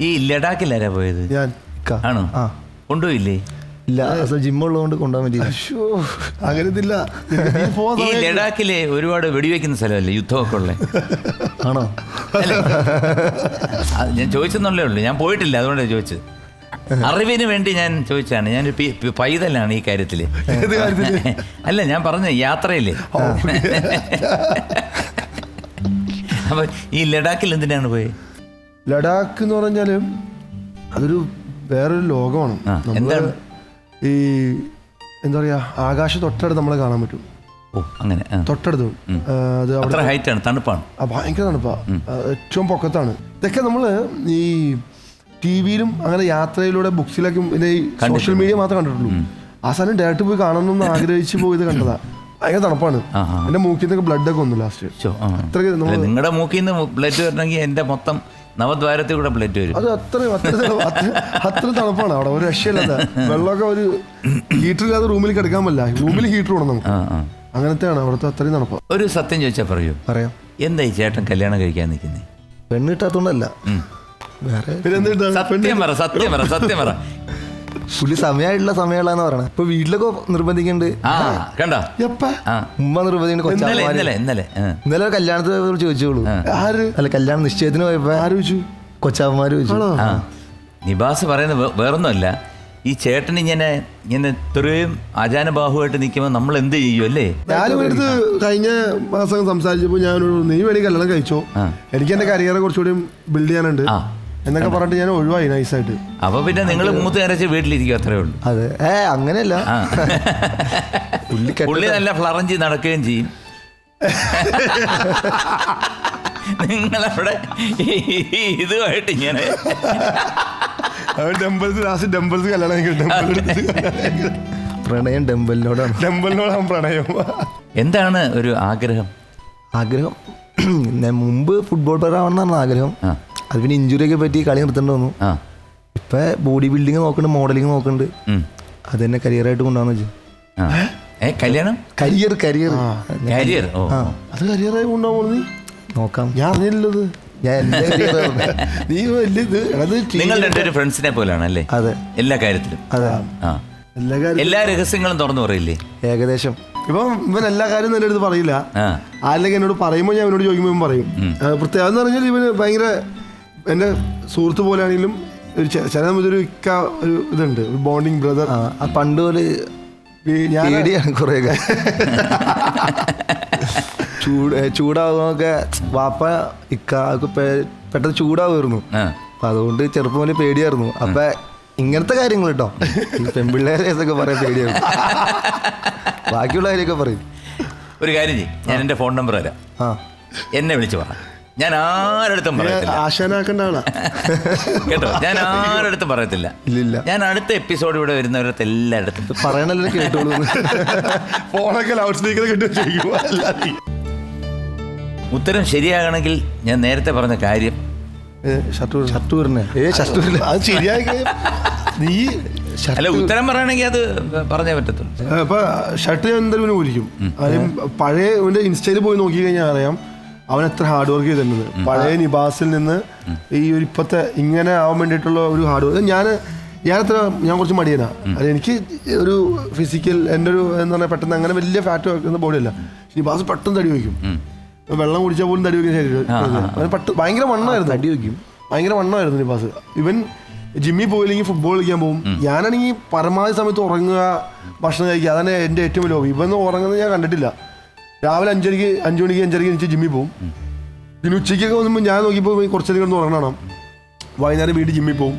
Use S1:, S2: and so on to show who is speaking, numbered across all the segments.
S1: ഈ ലഡാക്കിലാരാ പോയത്?
S2: ഞാൻ
S3: ഇക്ക.
S1: ആണോ?
S3: ആ.
S1: കൊണ്ടുപോയില്ലേ?
S3: ഇല്ല അസൽ കൊണ്ടുപോകാൻ
S2: അങ്ങനെ ഇതില്ല നീ പോവാൻ
S1: ഈ
S2: സമയം-
S1: ലഡാക്കിലെ ഒരുപാട് വെടിവെക്കുന്ന സ്ഥലമല്ലേ യുദ്ധമൊക്കെ ഉള്ളേ?
S3: ആണോ?
S1: അല്ലേ? അത് ഞാൻ ചോദിച്ചെന്നുള്ളേ ഉള്ളൂ. ഞാൻ പോയിട്ടില്ല അതുകൊണ്ടാണ് ചോദിച്ചത്. അറിവിന് വേണ്ടി ഞാൻ ചോദിച്ചാണ് ഞാൻ പൈതലാണ് ഈ കാര്യത്തിൽ.
S2: ഏത് കാര്യത്തിൽ?
S1: അല്ല ഞാൻ പറഞ്ഞ യാത്രയില്ലേ അപ്പൊ ഈ ലഡാക്കിൽ എന്തിനാണ് പോയി?
S2: ലഡാക്ക് എന്ന് പറഞ്ഞാൽ അതൊരു വേറൊരു ലോകമാണ്.
S1: എന്താണ്?
S2: ഈ എന്താ പറയാ ആകാശ തൊട്ടടുത്ത് നമ്മളെ കാണാൻ പറ്റും.
S1: അങ്ങനെ
S2: തൊട്ടടുത്ത്. അത് അവിടെ
S1: ഹൈറ്റ് ആണ് തണുപ്പാണ്.
S2: ഭയങ്കര തണുപ്പാ. ആ, ഏറ്റവും പൊക്കത്താണ്. ഇതൊക്കെ നമ്മൾ ഈ ടി വിയിലും അങ്ങനെ യാത്രയിലൂടെ ബുക്സിലൊക്കെ പിന്നെ ഈ സോഷ്യൽ മീഡിയ മാത്രമേ കണ്ടിട്ടുള്ളൂ. ആ സാധനം ഡയറക്റ്റ് പോയി കാണണം കാണണമെന്ന് ആഗ്രഹിച്ച് പോയത് കണ്ടതാ. ഭയങ്കര തണുപ്പാണ്. എന്റെ മൂക്കിൽ നിന്നൊക്കെ ബ്ലഡ് ഒക്കെ വന്നു ലാസ്റ്റ്. അത്രയ്ക്ക്
S1: നിങ്ങളുടെ മൂക്കിൽ നിന്ന് ബ്ലഡ് വരണമെങ്കിൽ എന്റെ മൊത്തം നവദ്വാരത്തിൽ കൂടെ പ്ലേറ്റ് വരും.
S2: അത് അത്ര അത്ര തണു- അത്ര അത്ര തണുപ്പാണ് അവിടെ. ഒരു രക്ഷയില്ലാത്ത വെള്ളമൊക്കെ ഒരു ഹീറ്റർ ഇല്ലാതെ റൂമിൽ കിടക്കാൻ പറ്റില്ല. റൂമിൽ ഹീറ്റർ വേണം നമുക്ക്. അങ്ങനത്തെയാണ് അവിടുത്തെ അത്രയും തണുപ്പ്.
S1: ഒരു സത്യം ചോദിച്ചാൽ പറയൂ.
S3: പറയാം.
S1: എന്താ ഈ ചേട്ടൻ കല്യാണം കഴിക്കാൻ നിൽക്കുന്നത്
S3: പെണ്ണ് കിട്ടാത്തോണ്ടല്ല വേറെ
S1: സത്യം പറ സത്യം പറ സത്യം പറ.
S3: പുള്ളി സമയമായിട്ടുള്ള സമയമുള്ളതെന്ന് പറയണേ. ഇപ്പൊ വീട്ടിലൊക്കെ നിർബന്ധിക്കുന്നുണ്ട്.
S1: ആ കണ്ടോ?
S2: എപ്പ?
S3: ഉമ്മ നിർബന്ധിക്കുന്നുണ്ട്
S1: ഇന്നലെ
S3: കൊച്ചാമാര്
S1: ഇന്നലെ ഇന്നലെ. ആ.
S3: ഇന്നലെ കല്യാണത്തിന് പോയപ്പോൾ ചോദിച്ചോളൂ.
S2: ആര്?
S3: അല്ല കല്യാണം നിശ്ചയത്തിന് പോയപ്പോ
S2: ആര് ചോദിച്ചു?
S3: കൊച്ചാമ്മമാര് ചോദിച്ചു.
S1: ആ. നിബാസ് പറയുന്നത് വേ- വേറൊന്നുമല്ല. ഈ ചേട്ടൻ ഇങ്ങനെ ഇങ്ങനെ ഇത്രയും അജാനബാഹുവായിട്ട് നിൽക്കുമ്പോൾ നമ്മൾ എന്ത് ചെയ്യും അല്ലേ?
S2: ഞാനും എടുത്ത് കഴിഞ്ഞ മാസം സംസാരിച്ചപ്പോൾ ഞാനൊരു നീ വേണി കല്യാണം കഴിച്ചോ. എനിക്ക് എന്റെ കരിയറെ കുറച്ചുകൂടി ബിൽഡ് ചെയ്യാനുണ്ട്.
S1: ആ.
S2: എന്നൊക്കെ പറഞ്ഞിട്ട് ഞാൻ ഒഴിവായി നൈസായിട്ട്
S1: അപ്പൊ പിന്നെ നിങ്ങൾ മൂത്ത് കരച്ച് വീട്ടിലിരിക്കും അത്രേ ഉള്ളൂ.
S3: അതെ. ഏ അങ്ങനെയല്ല. പുള്ളി
S1: നല്ല ഫ്ലറഞ്ചി നടക്കുകയും ചെയ്യും. നിങ്ങളവിടെ ഇതുമായിട്ട് ഇങ്ങനെ.
S2: ഡംബൽസ് ലാസ്റ്റ് ഡംബൽസ് കല്യാണം
S3: പ്രണയം ഡെമ്പലിനോടാണ്
S2: ഡംബലിനോടാണ് പ്രണയം.
S1: എന്താണ് ഒരു ആഗ്രഹം?
S3: ആഗ്രഹം? മുമ്പ് ഫുട്ബോൾ പ്ലെയർ ആവണമെന്നാണ് ആഗ്രഹം. അത് പിന്നെ ഇഞ്ചുറി ഒക്കെ പറ്റി കളി നിർത്തേണ്ടി വന്നു.
S1: ആ.
S3: ഇപ്പൊ ബോഡി ബിൽഡിംഗ് നോക്കുന്നുണ്ട് മോഡലിംഗ് നോക്കുന്നുണ്ട്. അത് തന്നെ കരിയറായിട്ട് കൊണ്ടുപോകാന്ന് വെച്ചു.
S1: ആ. ഏ? കല്യാണം?
S3: കരിയർ കരിയർ
S1: കരിയർ ഓ.
S2: അത് കരിയറായി കൊണ്ടുപോകുന്നത് നീ?
S3: നോക്കാം.
S2: ഞാൻ അറിഞ്ഞില്ലത്.
S3: ഞാൻ എന്റെ career ആണ്.
S2: നീ വലിയ ഇത്. അത്
S1: നിങ്ങൾ രണ്ടുപേരും ഫ്രണ്ട്സിനെ പോലാണ് അല്ലേ
S3: അതെ.
S1: എല്ലാ കാര്യത്തിലും.
S3: അതെ.
S1: ആ.
S2: എല്ലാ കാര്യം
S1: എല്ലാ രഹസ്യങ്ങളും തുറന്നു പറയില്ലേ?
S3: ഏകദേശം.
S2: ഇപ്പം ഇവൻ എല്ലാ കാര്യം എന്റെ അടുത്ത് പറയില്ല. ആരെങ്കിലും എന്നോട് പറയുമ്പോൾ ഞാൻ ഇവനോട് ചോദിക്കുമ്പോൾ ഇവൻ പറയും. ആ, എന്ന് പറഞ്ഞാൽ ഇവന് ഭയങ്കര എന്റെ സുഹൃത്ത് പോലെയാണെങ്കിലും ഒരു ചില ഒരു ഇക്ക ഒരു ഇതുണ്ട് ഒരു ബോണ്ടിങ് ബ്രദർ
S3: ആ പണ്ട് പോലെ
S2: ഞാൻ
S3: പേടിയാണ് കുറേയൊക്കെ. ചൂട് ചൂടാവുന്നൊക്കെ വാപ്പ ഇക്ക ഒക്കെ പെട്ടെന്ന് ചൂടാവുമായിരുന്നു. അപ്പൊ അതുകൊണ്ട് ചെറുപ്പം വലിയ പേടിയായിരുന്നു. അപ്പൊ ഇങ്ങനത്തെ കാര്യങ്ങൾ കേട്ടോ ഈ പെൺപിള്ളേരെ കേസൊക്കെ പറയാൻ പേടിയായിരുന്നു ബാക്കിയുള്ള കാര്യമൊക്കെ പറയും.
S1: ഒരു കാര്യം ചെയ്യും. ഞാൻ എന്റെ ഫോൺ നമ്പർ തരാം.
S3: ആ.
S1: എന്നെ വിളിച്ചു പറ. ഞാൻ ആരടുത്തും പറയത്തില്ല.
S2: ആശാനാക്കേണ്ട ആളാ.
S1: കേട്ടോ? ഞാൻ ആരടുത്തും പറയത്തില്ല.
S3: ഇല്ല
S1: ഞാൻ അടുത്ത എപ്പിസോഡ് ഇവിടെ വരുന്നവരടുത്ത് എല്ലായിടത്തും
S3: പറയണല്ലോ കേട്ടോളൂ.
S2: ഫോണൊക്കെ ലൗഡ് സ്പീക്കർ കിട്ടും
S1: ഉത്തരം ശരിയാകണമെങ്കിൽ ഞാൻ നേരത്തെ പറഞ്ഞ കാര്യം.
S3: ഷട്ടൂറിനെ. ഏ
S2: അത്. നീ
S1: അല്ല ഉത്തരം പറയണെങ്കിൽ അത് പറഞ്ഞേ പറ്റത്തുള്ളൂ.
S2: ഇപ്പൊ ഷർട്ട് ഞാൻ എന്തായാലും വിളിക്കും. ഊരിക്കും പഴയ ഇൻസ്റ്റയിൽ പോയി നോക്കി കഴിഞ്ഞാൽ അറിയാം. അവൻ എത്ര ഹാർഡ് വർക്ക് ചെയ്തിട്ടുണ്ട്. പഴയ നിബാസിൽ നിന്ന് ഈ ഒരു ഇപ്പത്തെ ഇങ്ങനെ ആവാൻ വേണ്ടിയിട്ടുള്ള ഒരു ഹാർഡ് വർക്ക് ഞാൻ ഞാൻ അത്ര ഞാൻ കുറച്ച് മടിയനാ. അത് എനിക്ക് ഒരു ഫിസിക്കൽ എന്റെ ഒരു എന്താ പറയുക പെട്ടെന്ന് അങ്ങനെ വലിയ ഫാറ്റ് വയ്ക്കുന്ന ബോഡി അല്ല. നിബാസ് പെട്ടെന്ന് തടി വയ്ക്കും. വെള്ളം കുടിച്ചാൽ പോലും തടി വയ്ക്കുന്ന ശരീരം. പെട്ടെന്ന് ഭയങ്കര വണ്ണമായിരുന്നു.
S3: തടി വയ്ക്കും.
S2: ഭയങ്കര വണ്ണമായിരുന്നു നിബാസ്. ഇവൻ ജിമ്മിൽ പോയില്ലെങ്കിൽ ഫുട്ബോൾ കളിക്കാൻ പോകും. ഞാനാണെങ്കിൽ പരമാവധി സമയത്ത് ഉറങ്ങുക ഭക്ഷണം കഴിക്കുക അതാണ് എന്റെ ഏറ്റവും വലിയ ഹോബി ഇവൻ ഉറങ്ങുന്നത് ഞാൻ കണ്ടിട്ടില്ല. രാവിലെ അഞ്ചരയ്ക്ക് അഞ്ചു മണിക്ക് അഞ്ചരയ്ക്ക് എനിക്ക് ജിമ്മിൽ പോകും പിന്നെ ഉച്ചയ്ക്കൊക്കെ വന്നപ്പോൾ ഞാൻ നോക്കിയപ്പോൾ കുറച്ചധികം കിടന്ന് ഉറങ്ങണം. വൈകുന്നേരം വീട്ടിൽ ജിമ്മിൽ പോകും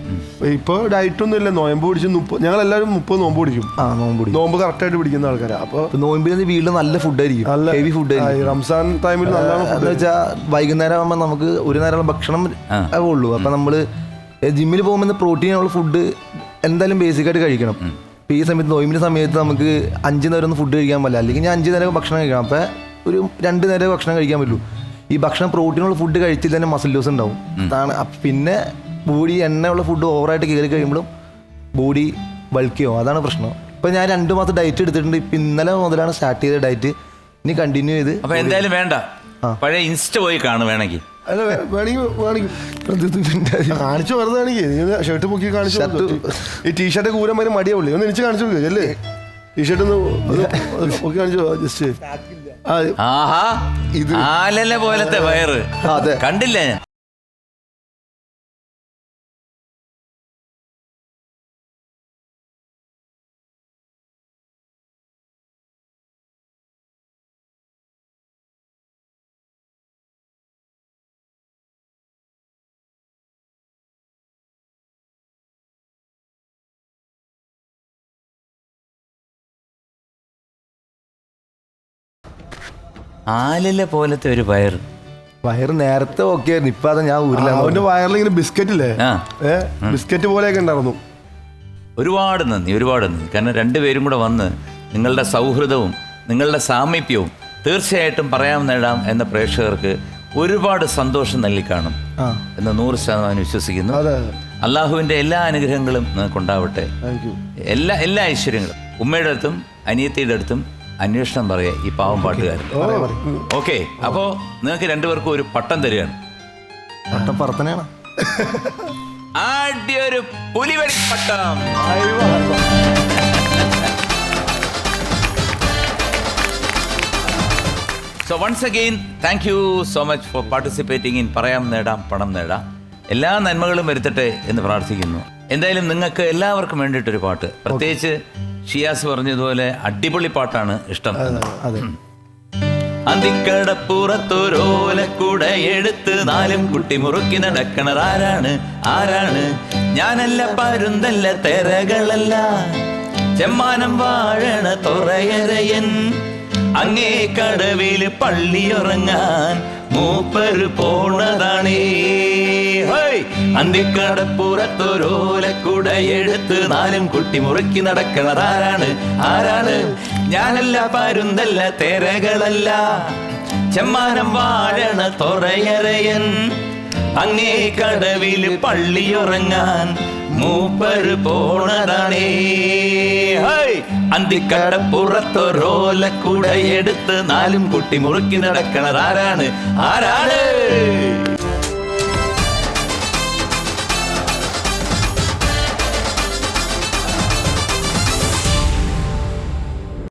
S2: ഇപ്പോൾ ഡയറ്റൊന്നും ഇല്ല. നോയമ്പ് പിടിച്ച് മുപ്പത് ഞങ്ങളെല്ലാവരും മുപ്പത് നോമ്പ് പിടിക്കും.
S3: ആ നോമ്പ്
S2: നോമ്പ് കറക്റ്റായിട്ട് പിടിക്കുന്ന ആൾക്കാരാണ് അപ്പോൾ
S3: നോമ്പിൽ വീട്ടിൽ നല്ല ഫുഡായിരിക്കും
S2: നല്ല
S3: ഹെവി ഫുഡ്
S2: റംസാൻ ടൈമിൽ നല്ല
S3: എന്ന് വെച്ചാൽ വൈകുന്നേരം ആകുമ്പോൾ നമുക്ക് ഒരു നേരം ഭക്ഷണം ഉള്ളൂ. അപ്പം നമ്മൾ ജിമ്മിൽ പോകുമ്പോൾ പ്രോട്ടീൻ ഉള്ള ഫുഡ് എന്തായാലും ബേസിക് ആയിട്ട് കഴിക്കണം. ഇപ്പം ഈ സമയത്ത് നോയിമിന്റെ സമയത്ത് നമുക്ക് അഞ്ച് നേരം ഒന്നും ഫുഡ് കഴിക്കാൻ പറ്റില്ല. അല്ലെങ്കിൽ ഞാൻ അഞ്ച് നേരം ഭക്ഷണം കഴിക്കണം. അപ്പം ഒരു രണ്ട് നേരം ഭക്ഷണം കഴിക്കാൻ പറ്റൂ. ഈ ഭക്ഷണം പ്രോട്ടീനുള്ള ഫുഡ് കഴിച്ചിൽ തന്നെ മസിൽ ലോസ് ഉണ്ടാവും. അതാണ്. പിന്നെ ബോഡി എണ്ണയുള്ള ഫുഡ് ഓവറായിട്ട് കയറി കഴിയുമ്പോഴും ബോഡി ബൾക്കിയോ അതാണ് പ്രശ്നം. ഇപ്പം ഞാൻ രണ്ട് മാസം ഡയറ്റ് എടുത്തിട്ടുണ്ട്. ഇപ്പം ഇന്നലെ മുതലാണ് സ്റ്റാർട്ട് ചെയ്ത ഡയറ്റ് ഇനി കണ്ടിന്യൂ ചെയ്ത്
S1: അപ്പൊ എന്തായാലും വേണ്ട. പഴയ ഇൻസ്റ്റ പോയി കാണും വേണമെങ്കിൽ.
S2: അല്ല വേ- വേണമെങ്കിൽ വേണമെങ്കിൽ. കാണിച്ചു വെറുതെ കാണിക്കേ ഷർട്ട് പൊക്കി കാണിച്ചു ഈ ടീഷർട്ട് കൂരന്മാര് മടിയാവുള്ളൂ. ഒന്ന് എനിക്ക് കാണിച്ചു ടീഷർട്ട് ഒന്ന് പൊക്കി കാണിച്ചു ജസ്റ്റ്
S1: ആഹാ
S3: ഇത്.
S1: ആലല പോലത്തെ വയറ്
S3: അതെ.
S1: കണ്ടില്ലേ ഞാൻ ആലല പോലത്തെ ഒരു വയർ
S3: വയറ് നേരത്തെ ഓക്കെ ആയിരുന്നു ഇപ്പൊ അതാ ഞാൻ ഊരില്ല.
S2: അവന്റെ വയറിൽ ഇങ്ങനെ ബിസ്ക്കറ്റ് ഇല്ലേ?
S1: ആ.
S2: ഏ ബിസ്ക്കറ്റ് പോലെയൊക്കെ ഉണ്ടായിരുന്നു.
S1: ഒരുപാട് നന്ദി ഒരുപാട് നന്ദി. കാരണം രണ്ടുപേരും കൂടെ വന്ന് നിങ്ങളുടെ സൗഹൃദവും നിങ്ങളുടെ സാമീപ്യവും തീർച്ചയായിട്ടും പറയാൻ നേടാം എന്ന പ്രേക്ഷകർക്ക് ഒരുപാട് സന്തോഷം നൽകിക്കാണും
S3: ആ.
S1: എന്ന് നൂറ് ശതമാനം വിശ്വസിക്കുന്നു.
S2: അതെ അതെ.
S1: അള്ളാഹുവിന്റെ എല്ലാ അനുഗ്രഹങ്ങളും നിങ്ങൾക്കുണ്ടാവട്ടെ.
S2: ഉണ്ടാവട്ടെ യു.
S1: എല്ലാ എല്ലാ ഐശ്വര്യങ്ങളും. ഉമ്മയുടെ അടുത്തും അനിയത്തിയുടെ അടുത്തും അന്വേഷണം പറയുക ഈ പാവം പാട്ടുകാരൻ. ഓക്കെ അപ്പോ നിങ്ങൾക്ക് രണ്ടുപേർക്കും ഒരു പട്ടം തരികയാണ്.
S3: പട്ട ആദ്യ
S1: ഒരു പുലിവെടി പട്ടം. So once again thank you so much for participating in പറയാം നേടാം പണം നേടാം എല്ലാ നന്മകളും വരുത്തട്ടെ എന്ന് പ്രാർത്ഥിക്കുന്നു. എന്തായാലും നിങ്ങൾക്ക് എല്ലാവർക്കും വേണ്ടിയിട്ടൊരു പാട്ട്. പ്രത്യേകിച്ച് ഷിയാസ് പറഞ്ഞതുപോലെ അടിപൊളി പാട്ടാണ് ഇഷ്ടം. അതിക്കടപ്പുറത്തൊരോല
S3: അതെ.
S1: അന്തിക്കടപ്പുറത്തൊരോലക്കുട എടുത്ത് നാലും കുട്ടി മുറുക്കി നടക്കണർ ആരാണ്? ആരാണ്? ഞാനല്ല പരുന്തല്ല തെരകളല്ല. ചെമ്മാനം വാഴണ തുറയരയൻ. അങ്ങേ കടവിൽ പള്ളിയുറങ്ങാൻ മൂപ്പര് പോണതാണേ. ഹോയ്! അന്തിക്കടപ്പുറത്തൊരോലക്കുട എടുത്ത് നാലും കുട്ടി മുറുക്കി നടക്കണത് ആരാണ്? ആരാണ്? ഞാനല്ല പരുന്തല്ല തെരകളല്ല. ചെമ്മാനം വാഴണ തൊറയറയൻ അങ്ങേ കടവിൽ പള്ളിയുറങ്ങാൻ മൂപ്പര് പോണതാണേ. അന്തിക്കടപ്പുറത്തൊരോലക്കൂടെ അന്തിക്കടപ്പുറത്തൊരോലക്കുട എടുത്ത് നാലും കുട്ടി മുറുക്കി നടക്കണത് ആരാണ്? ആരാണ്?